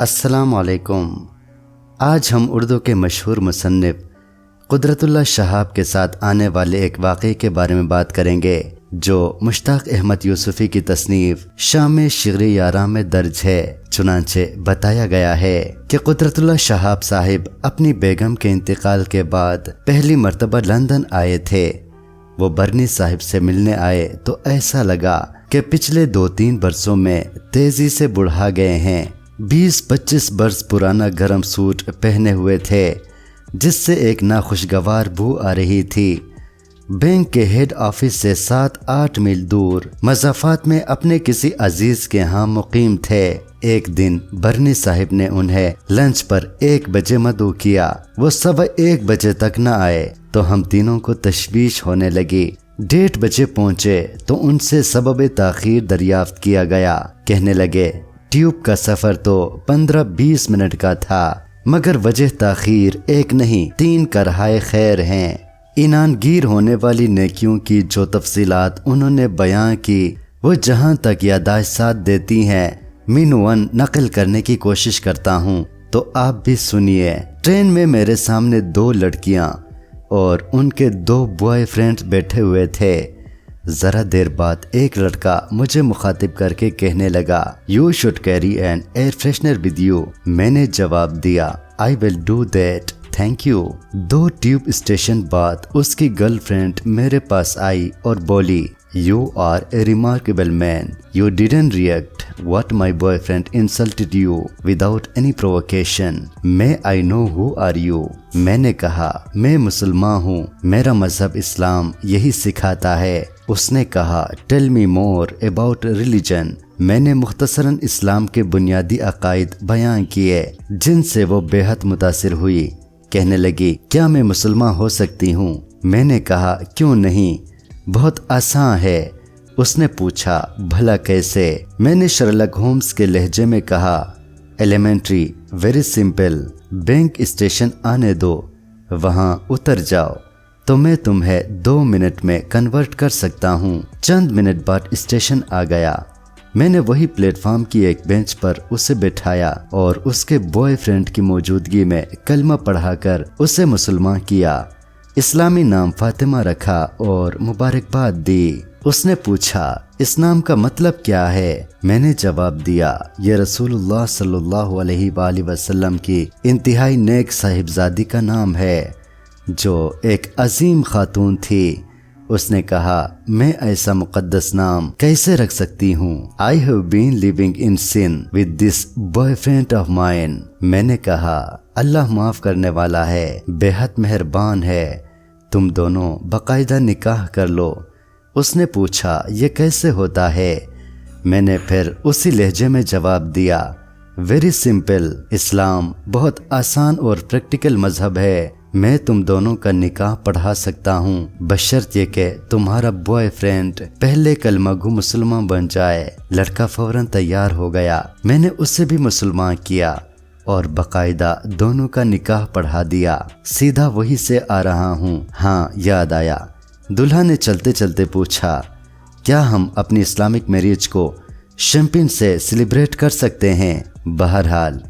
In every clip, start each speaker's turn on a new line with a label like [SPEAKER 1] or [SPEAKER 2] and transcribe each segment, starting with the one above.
[SPEAKER 1] असलकुम आज हम उर्दू के मशहूर मुसनफ़ कुदरतुल्ला शहाब के साथ आने वाले एक वाक़े के बारे में बात करेंगे, जो मुश्ताक अहमद यूसुफ़ी की तसनीफ़ शाम शिगरी यारा में दर्ज है। चुनाचे बताया गया है कि कुदरतुल्ला शहाब साहिब अपनी बेगम के इंतकाल के बाद पहली मरतबा लंदन आए थे। वो बर्नी साहिब से मिलने आए तो ऐसा लगा कि पिछले दो तीन बरसों में तेज़ी से बुढ़ा गए हैं। बीस पच्चीस बरस पुराना गर्म सूट पहने हुए थे, जिससे एक नाखुशगवार बू आ रही थी। बैंक के हेड ऑफ़िस से सात आठ मील दूर मजाफात में अपने किसी अज़ीज़ के यहाँ मुकीम थे। एक दिन बरनी साहिब ने उन्हें लंच पर एक बजे मदू किया। वो सब एक बजे तक न आए तो हम तीनों को तशवीश होने लगी। डेढ़ बजे पहुँचे तो उनसे सबब ताखीर दरियाफ्त किया गया। कहने लगे ट्यूब का सफ़र तो पंद्रह बीस मिनट का था, मगर वजह ताखीर एक नहीं, तीन करहाय खैर हैं। इनानगीर होने वाली नेकियों की जो तफसीलात उन्होंने बयां की, वो जहाँ तक यादाश्त देती हैं मीन वन नकल करने की कोशिश करता हूँ। तो आप भी सुनिए, ट्रेन में मेरे सामने दो लड़कियाँ और उनके दो बॉयफ्रेंड बैठे हुए थे। जरा देर बाद एक लड़का मुझे मुखातिब करके कहने लगा you should carry an air freshener with you मैंने जवाब दिया I will do that thank you दो ट्यूब स्टेशन बाद उसकी गर्लफ्रेंड मेरे पास आई और बोली you are a remarkable man you didn't react what my boyfriend insulted you without any provocation मैं I know who are you मैंने कहा, मैं मुसलमान हूँ. मेरा मज़हब इस्लाम यही सिखाता है. उसने कहा tell me more about religion मैंने मुख्तसरन इस्लाम के बुनियादी अकायद बयान किए, जिनसे वो बेहद मुतासर हुई। कहने लगी, क्या मैं मुसलमान हो सकती हूँ? मैंने कहा, क्यों नहीं? बहुत आसान है। उसने पूछा, भला कैसे? मैंने शर्लक होम्स के लहजे में कहा elementary very simple Bank station आने दो। वहाँ उतर जाओ। तो मैं तुम्हें दो मिनट में कन्वर्ट कर सकता हूँ। चंद मिनट बाद स्टेशन आ गया। मैंने वही प्लेटफॉर्म की एक बेंच पर उसे बिठाया और उसके बॉयफ्रेंड की मौजूदगी में कलमा पढ़ाकर उसे मुसलमान किया। इस्लामी नाम फातिमा रखा और मुबारकबाद दी। उसने पूछा, इस नाम का मतलब क्या है? मैंने जवाब दिया, ये रसूलुल्लाह सल्लल्लाहु अलैहि वसल्लम की इंतहाई नेक साहिबजादी का नाम है। जो एक अजीम खातून थी। उसने कहा, मैं ऐसा मुकद्दस नाम कैसे रख सकती हूँ? I have been living in sin with this boyfriend of mine मैंने कहा, अल्लाह माफ़ करने वाला है, बेहद मेहरबान है। तुम दोनों बकायदा निकाह कर लो। उसने पूछा, ये कैसे होता है? मैंने फिर उसी लहजे में जवाब दिया वेरी सिंपल इस्लाम बहुत आसान और प्रैक्टिकल मज़हब है। मैं तुम दोनों का निकाह पढ़ा सकता हूँ। बशर्त के तुम्हारा बॉयफ्रेंड पहले कलमगु मुसलमान बन जाए। लड़का फ़ौरन तैयार हो गया। मैंने उसे भी मुसलमान किया और बकायदा दोनों का निकाह पढ़ा दिया। सीधा वही से आ रहा हूँ। हाँ याद आया। दुल्हा ने चलते चलते पूछा, क्या हम अपनी इस्लामिक मैरिज को शैम्पिन से सेलिब्रेट कर सकते हैं? बहरहाल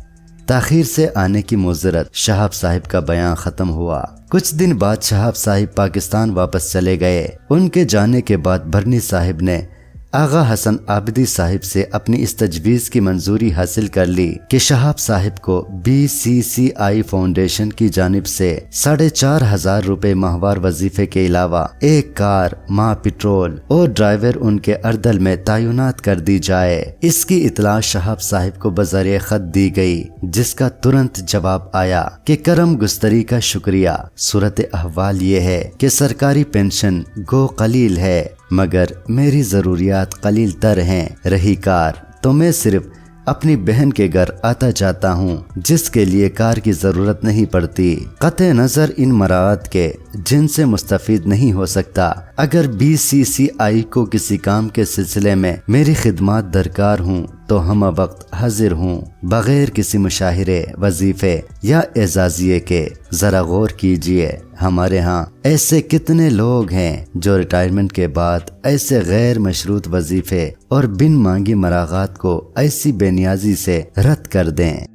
[SPEAKER 1] ताखिर से आने की मुजरत शहाब साहिब का बयान खत्म हुआ। कुछ दिन बाद शहाब साहिब पाकिस्तान वापस चले गए। उनके जाने के बाद भरनी साहिब ने आगा हसन आबदी साहिब से अपनी इस तजवीज़ की मंजूरी हासिल कर ली कि शहाब साहिब को बी सी सी आई फाउंडेशन की जानब से साढ़े चार हज़ार रूपए माहवार वजीफे के अलावा एक कार, माँ पेट्रोल और ड्राइवर उनके अर्दल में तयनात कर दी जाए। इसकी इतला शहाब साहिब को बजर खत दी गई, जिसका तुरंत जवाब आया कि करम गुस्तरी का शुक्रिया। सूरत अहवाल ये है कि सरकारी पेंशन गो कलील है। मगर मेरी ज़रूरियात कलील तर हैं। रही कार। तो मैं सिर्फ़ अपनी बहन के घर आता जाता हूँ, जिसके लिए कार की ज़रूरत नहीं पड़ती। कत नज़र इन मरात के, जिनसे मुस्तफ़ नहीं हो सकता। अगर बी सी सी आई को किसी काम के सिलसिले में मेरी खिदमत दरकार हूँ तो हम वक्त हाजिर हूँ बगैर किसी मुशाहरे वजीफे या एजाजिए के। ज़रा गौर कीजिए, हमारे यहाँ ऐसे कितने लोग हैं जो रिटायरमेंट के बाद ऐसे गैर मशरूत वजीफे और बिन मांगी मरागत को ऐसी बेनियाजी से रद्द कर दें।